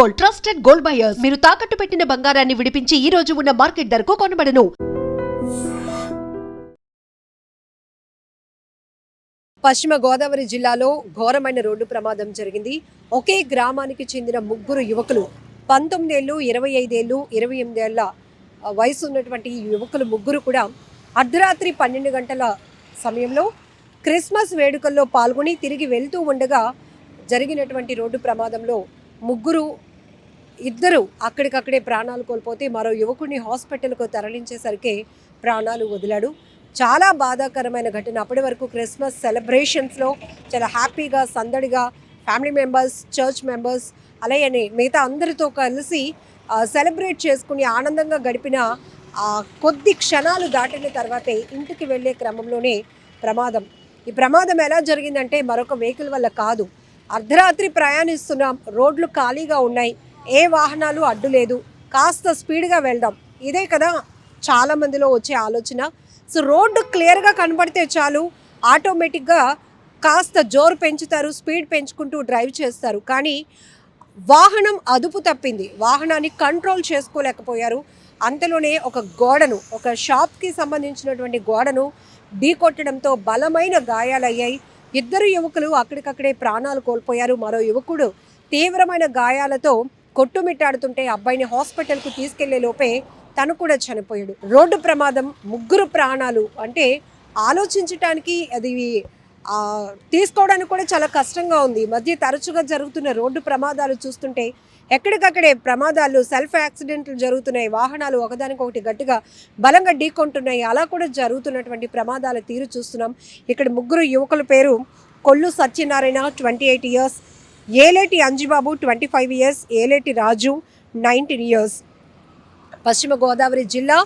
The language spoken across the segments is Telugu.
Gold trusted gold buyers. మీరు తాకట్టు పెట్టిన బంగారాన్ని విడిపించి ఈ రోజు ఉన్న మార్కెట్ ధరకు కొనబడను. పశ్చిమ గోదావరి జిల్లాలో ఘోరమైన రోడ్డు ప్రమాదం జరిగింది. ఒకే గ్రామానికి చెందిన ముగ్గురు యువకులు పంతొమ్మిదేళ్ళు ఇరవై ఐదేళ్ళు ఇరవై ఎనిమిదేళ్ళ వయసు ఉన్నటువంటి యువకులు ముగ్గురు కూడా అర్ధరాత్రి పన్నెండు గంటల సమయంలో క్రిస్మస్ వేడుకల్లో పాల్గొని తిరిగి వెళ్తూ ఉండగా జరిగినటువంటి రోడ్డు ప్రమాదంలో ముగ్గురు ఇద్దరు అక్కడికక్కడే ప్రాణాలు కోల్పోతే మరో యువకుడిని హాస్పిటల్కు తరలించేసరికి ప్రాణాలు వదిలాడు. చాలా బాధాకరమైన ఘటన. అప్పటి వరకు క్రిస్మస్ సెలబ్రేషన్స్లో చాలా హ్యాపీగా సందడిగా ఫ్యామిలీ మెంబర్స్ చర్చ్ మెంబర్స్ అలాగే మిగతా అందరితో కలిసి సెలబ్రేట్ చేసుకుని ఆనందంగా గడిపిన ఆ కొద్ది క్షణాలు దాటిన తర్వాతే ఇంటికి వెళ్ళే క్రమంలోనే ప్రమాదం. ఈ ప్రమాదం ఎలా జరిగిందంటే మరొక వెహికల్ వల్ల కాదు. అర్ధరాత్రి ప్రయాణిస్తున్నాం. రోడ్లు ఖాళీగా ఉన్నాయి. ఏ వాహనాలు అడ్డు లేదు. కాస్త స్పీడ్గా వెళ్దాం. ఇదే కదా చాలా మందిలో వచ్చే ఆలోచన. సో రోడ్డు క్లియర్గా కనబడితే చాలు. ఆటోమేటిక్గా కాస్త జోరు పెంచుతారు స్పీడ్ పెంచుకుంటూ డ్రైవ్ చేస్తారు. కానీ వాహనం అదుపు తప్పింది. వాహనాన్ని కంట్రోల్ చేసుకోలేకపోయారు. అంతలోనే ఒక గోడను ఒక షాప్కి సంబంధించినటువంటి గోడను ఢీకొట్టడంతో బలమైన గాయాలయ్యాయి. ఇద్దరు యువకులు అక్కడికక్కడే ప్రాణాలు కోల్పోయారు. మరో యువకుడు తీవ్రమైన గాయాలతో కొట్టుమిట్టాడుతుంటే అబ్బాయిని హాస్పిటల్కు తీసుకెళ్ళే లోపే తను కూడా చనిపోయాడు. రోడ్డు ప్రమాదం ముగ్గురు ప్రాణాలు అంటే ఆలోచించటానికి అది తీసుకోవడానికి కూడా చాలా కష్టంగా ఉంది. మధ్య తరచుగా జరుగుతున్న రోడ్డు ప్రమాదాలు చూస్తుంటే ఎక్కడికక్కడే ప్రమాదాలు సెల్ఫ్ యాక్సిడెంట్లు జరుగుతున్నాయి వాహనాలు ఒకదానికొకటి గట్టిగా బలంగా ఢీకొంటున్నాయి. అలా కూడా జరుగుతున్నటువంటి ప్రమాదాల తీరు చూస్తున్నాం. ఇక్కడ ముగ్గురు యువకుల పేరు Kollu Satyanarayana twenty eight years Eleti Anjibabu twenty five years Eleti Raju nineteen years Paschima Godavari జిల్లా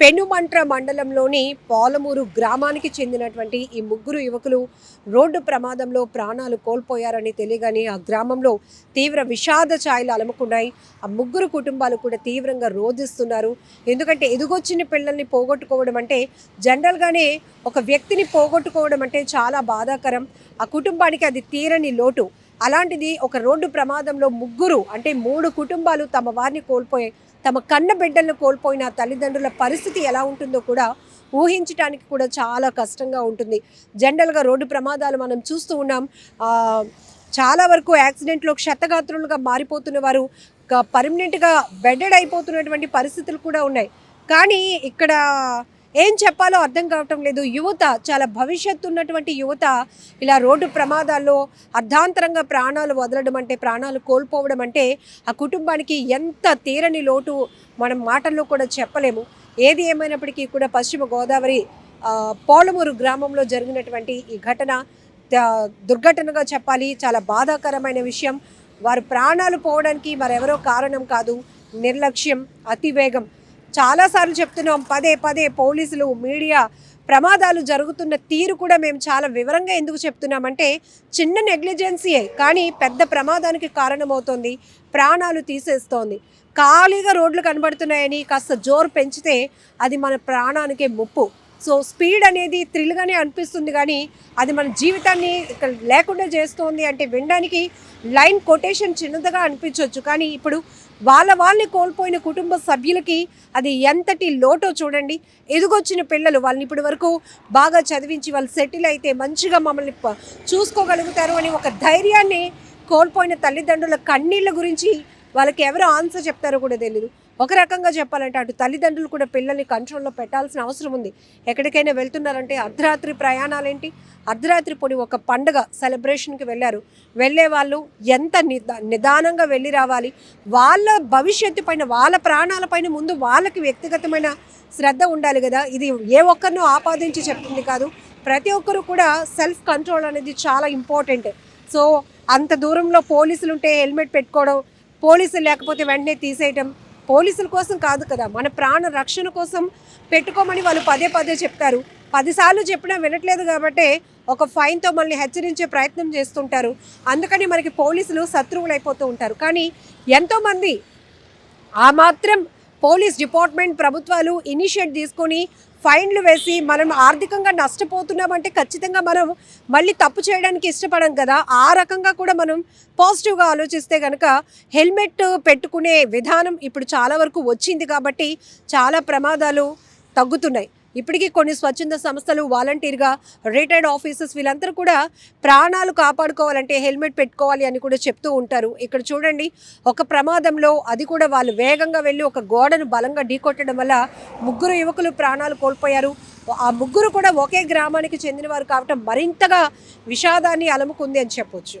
పెనుమంట్ర మండలంలోని పాలమూరు గ్రామానికి చెందినటువంటి ఈ ముగ్గురు యువకులు రోడ్డు ప్రమాదంలో ప్రాణాలు కోల్పోయారని తెలియగానే ఆ గ్రామంలో తీవ్ర విషాద ఛాయలు అలముకున్నాయి. ఆ ముగ్గురు కుటుంబాలు కూడా తీవ్రంగా రోధిస్తున్నారు. ఎందుకంటే ఎదుగొచ్చిన పిల్లల్ని పోగొట్టుకోవడం అంటే జనరల్గానే ఒక వ్యక్తిని పోగొట్టుకోవడం అంటే చాలా బాధాకరం. ఆ కుటుంబానికి అది తీరని లోటు. అలాంటిది ఒక రోడ్డు ప్రమాదంలో ముగ్గురు అంటే మూడు కుటుంబాలు తమ వారిని కోల్పోయే తమ కన్న బిడ్డలను కోల్పోయిన తల్లిదండ్రుల పరిస్థితి ఎలా ఉంటుందో కూడా ఊహించడానికి కూడా చాలా కష్టంగా ఉంటుంది. జనరల్గా రోడ్డు ప్రమాదాలు మనం చూస్తూ ఉన్నాం. చాలా వరకు యాక్సిడెంట్లో క్షతగాత్రులుగా మారిపోతున్న వారు పర్మనెంట్గా బెడెడ్ అయిపోతున్నటువంటి పరిస్థితులు కూడా ఉన్నాయి. కానీ ఇక్కడ ఏం చెప్పాలో అర్థం కావటం లేదు. యువత చాలా భవిష్యత్తు ఉన్నటువంటి యువత ఇలా రోడ్డు ప్రమాదాల్లో అర్ధాంతరంగా ప్రాణాలు వదలడం అంటే ప్రాణాలు కోల్పోవడం అంటే ఆ కుటుంబానికి ఎంత తీరని లోటు మనం మాటల్లో కూడా చెప్పలేము. ఏది ఏమైనప్పటికీ కూడా పశ్చిమ గోదావరి పోలమూరు గ్రామంలో జరిగినటువంటి ఈ ఘటన దుర్ఘటనగా చెప్పాలి. చాలా బాధాకరమైన విషయం. వారు ప్రాణాలు పోవడానికి మరెవరో కారణం కాదు. నిర్లక్ష్యం అతివేగం. చాలాసార్లు చెప్తున్నాం పదే పదే పోలీసులు మీడియా ప్రమాదాలు జరుగుతున్న తీరు కూడా మేము చాలా వివరంగా ఎందుకు చెప్తున్నామంటే చిన్న నెగ్లిజెన్సీయే కానీ పెద్ద ప్రమాదానికి కారణమవుతోంది ప్రాణాలు తీసేస్తోంది. ఖాళీగా రోడ్లు కనబడుతున్నాయని కాస్త జోరు పెంచితే అది మన ప్రాణానికే ముప్పు. సో స్పీడ్ అనేది థ్రిల్గానే అనిపిస్తుంది కానీ అది మన జీవితాన్ని ఇక్కడ లేకుండా చేస్తోంది అంటే వినడానికి లైన్ కొటేషన్ చిన్నదిగా అనిపించవచ్చు కానీ ఇప్పుడు వాళ్ళ వాళ్ళని కోల్పోయిన కుటుంబ సభ్యులకి అది ఎంతటి లోటో చూడండి. ఎదుగొచ్చిన పిల్లలు వాళ్ళని ఇప్పటి వరకు బాగా చదివించి వాళ్ళు సెటిల్ అయితే మంచిగా మమ్మల్ని చూసుకోగలుగుతారు అని ఒక ధైర్యాన్ని కోల్పోయిన తల్లిదండ్రుల కన్నీళ్ళ గురించి వాళ్ళకి ఎవరు ఆన్సర్ చెప్తారో కూడా తెలియదు ఒక రకంగా చెప్పాలంటే అటు తల్లిదండ్రులు కూడా పిల్లల్ని కంట్రోల్లో పెట్టాల్సిన అవసరం ఉంది. ఎక్కడికైనా వెళ్తున్నారంటే అర్ధరాత్రి ప్రయాణాలేంటి? అర్ధరాత్రి పొడి ఒక పండగ సెలబ్రేషన్కి వెళ్ళారు. వెళ్ళే వాళ్ళు ఎంత నిదా నిదానంగా వెళ్ళి రావాలి? వాళ్ళ భవిష్యత్తు పైన వాళ్ళ ప్రాణాలపైన ముందు వాళ్ళకి వ్యక్తిగతమైన శ్రద్ధ ఉండాలి కదా. ఇది ఏ ఒక్కరినో ఆపాదించి చెప్తుంది కాదు. ప్రతి ఒక్కరు కూడా సెల్ఫ్ కంట్రోల్ అనేది చాలా ఇంపార్టెంట్. సో అంత దూరంలో పోలీసులు ఉంటే హెల్మెట్ పెట్టుకోవడం పోలీసులు లేకపోతే వెంటనే తీసేయటం పోలీసుల కోసం కాదు కదా మన ప్రాణ రక్షణ కోసం పెట్టుకోమని వాళ్ళు పదే పదే చెప్తారు పదిసార్లు చెప్పినా వినట్లేదు కాబట్టి ఒక ఫైన్తో మనల్ని హెచ్చరించే ప్రయత్నం చేస్తుంటారు. అందుకని మనకి పోలీసులు శత్రువులు అయిపోతూ ఉంటారు. కానీ ఎంతోమంది ఆ మాత్రం పోలీస్ డిపార్ట్మెంట్ ప్రభుత్వాలు ఇనిషియేట్ తీసుకొని ఫైన్లు వేసి మనం ఆర్థికంగా నష్టపోతున్నామంటే ఖచ్చితంగా మనం మళ్ళీ తప్పు చేయడానికి ఇష్టపడం కదా. ఆ రకంగా కూడా మనం పాజిటివ్గా ఆలోచిస్తే కనుక హెల్మెట్ పెట్టుకునే విధానం ఇప్పుడు చాలా వరకు వచ్చింది కాబట్టి చాలా ప్రమాదాలు తగ్గుతున్నాయి. ఇప్పటికీ కొన్ని స్వచ్ఛంద సంస్థలు వాలంటీర్గా రిటైర్డ్ ఆఫీసర్స్ వీళ్ళందరూ కూడా ప్రాణాలు కాపాడుకోవాలంటే హెల్మెట్ పెట్టుకోవాలి అని కూడా చెప్తూ ఉంటారు. ఇక్కడ చూడండి ఒక ప్రమాదంలో అది కూడా వాళ్ళు వేగంగా వెళ్ళి ఒక గోడను బలంగా ఢీకొట్టడం వల్ల ముగ్గురు యువకులు ప్రాణాలు కోల్పోయారు. ఆ ముగ్గురు కూడా ఒకే గ్రామానికి చెందినవారు కావటం మరింతగా విషాదాన్ని అలముకుంది అని చెప్పొచ్చు.